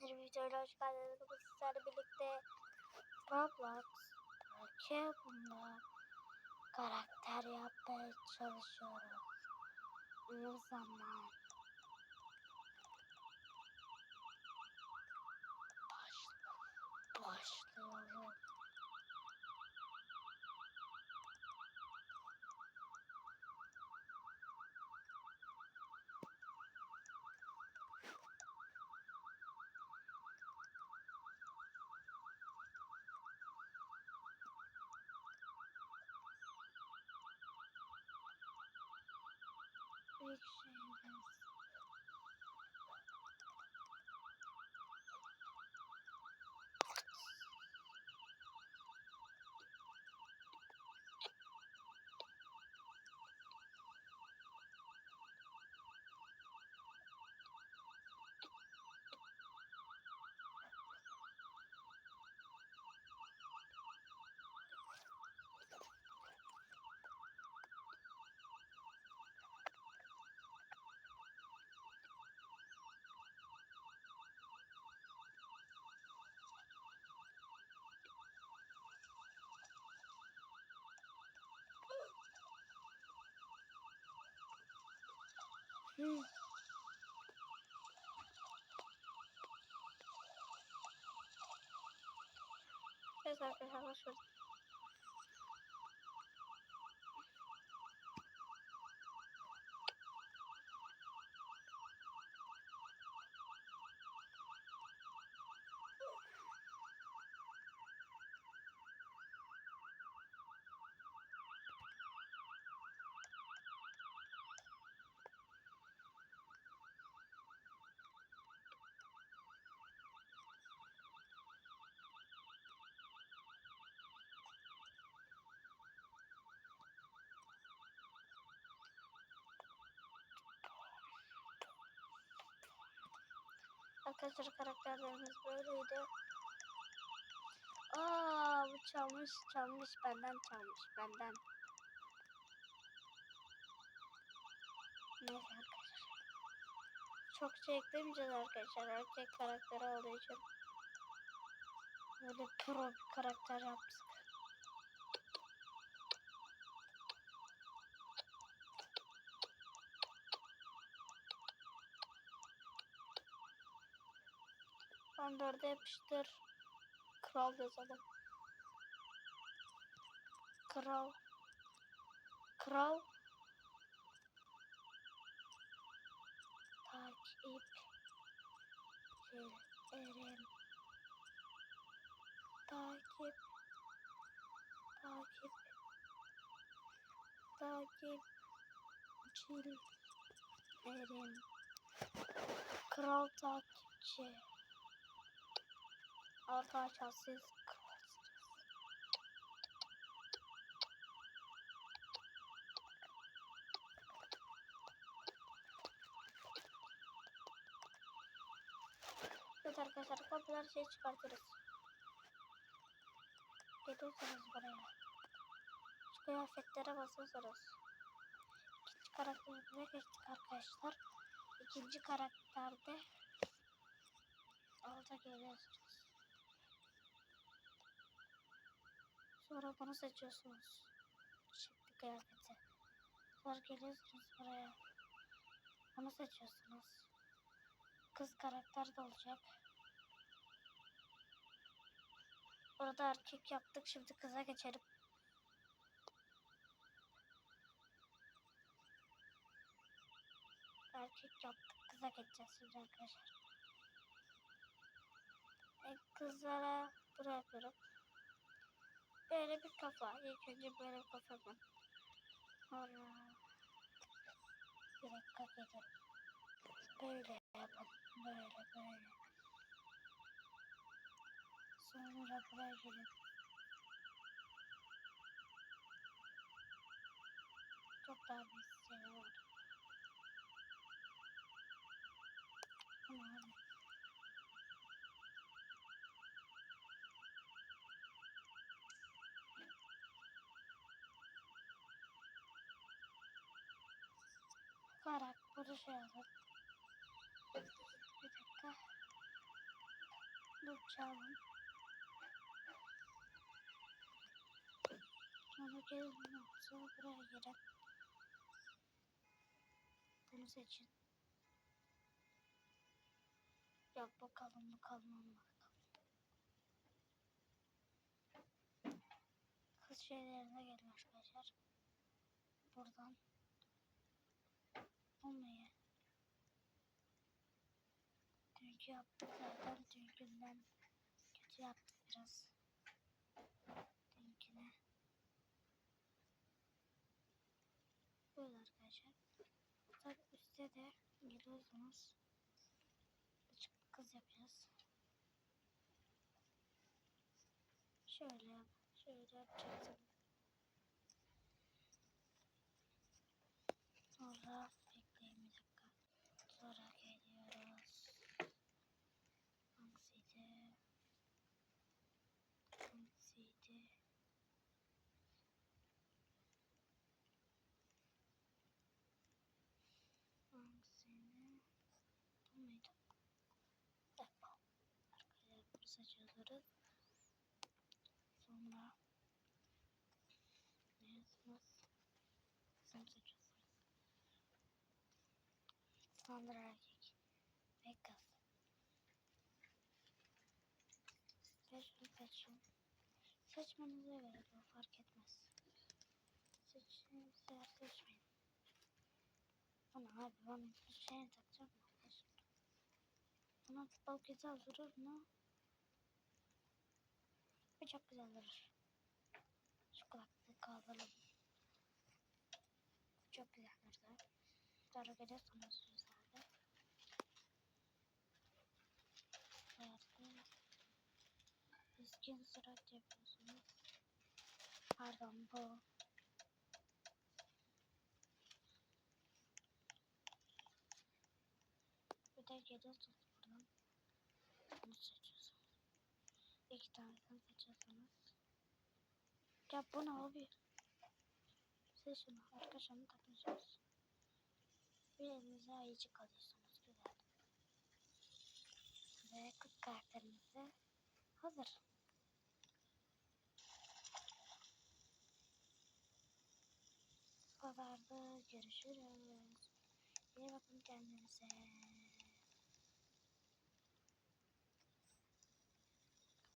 Yeni bir videoyla hoş geldiniz. Bugün sizlerle birlikte Roblox Cubum'da karakter yapmaya çalışıyoruz. O zaman Evet arkadaşlar başlıyoruz. Arkadaşlar karakterlerimiz böyleydi. Aa bu çalmış çalmış benden çalmış benden. Neyse arkadaşlar. Çok şey eklemeyeceğiz arkadaşlar. Erkek karakteri olduğu için. Böyle pro bir karakter yaptık. On dörde yapıştır. Kral yazalım. Kral. Kral. Takip. Ederim. Takip. Takip. Takip. Ederim. Kral takipçi. Arkadaşlar siz. Evet arkadaşlar komple her şeyi çıkartırız. Geliyorsunuz buraya. Şu kıyafetlere basıyorsunuz. İkinci karakterimize geçtik arkadaşlar. İkinci karakterde alta geliyorsunuz. Sonra bunu seçiyorsunuz. Şimdi kıyafeti. Sonra geliyorsunuz buraya. Bunu seçiyorsunuz. Kız karakter de olacak. Orada erkek yaptık. Şimdi kıza geçelim. Erkek yaptık. Kıza geçeceğiz şimdi arkadaşlar. E, kızlara bunu yapıyorum. Böyle bir kafa. İlk önce böyle bir kafa. Sonra bir dakika gidelim. Böyle yapalım. Böyle böyle. Sonra buraya gelin. Çok daha bir şey var. Bunu şey yapalım. Bir dakika. Çalın. Sonra gelin yoksa buraya girin. Bunu seçin. Yok bakalım bakalım bakalım. Kız şeylerine gelin arkadaşlar. Buradan olmuyor. Dünkü yaptık zaten dünkünden kötü yaptık biraz. Dünküne. Böyle arkadaşlar. Tabi üstte de giriyorsunuz. Küçük kız yapacağız. Şöyle. Şöyle yapacaksın. Sonra bekleyin bir dakika. Sonra geliyoruz. Hangisiydi? Hangisiydi? Hangisini? Bu muydu? Evet bu. Seçiyoruz. Sonra ne yazıyoruz? Sen seçiyorsunuz. Sandra erkek. Ve kız. Seçin seçin. Seçmenize göre bu fark etmez. Veya seçmeyin. Ama abi bana bir şey takacağım mı? Buna futbol güzel durur mu? Bu çok güzel durur. Şu kulaklığı kaldıralım. Çok güzel durdu. Sonra görüyorsunuz güzeldi. Yerde düzgün surat yapıyorsunuz. Pardon bu. Bir de geliyorsunuz buradan. Bunu seçiyorsunuz. İki tanesini seçiyorsunuz. Ya bu ne abi? Şunu arkadaşlarını takmışsınız. Bir elinize ayıcık alıyorsunuz. Güzel. Ve kız karakterimiz de hazır. Bu kadar da görüşürüz. İyi bakın kendinize.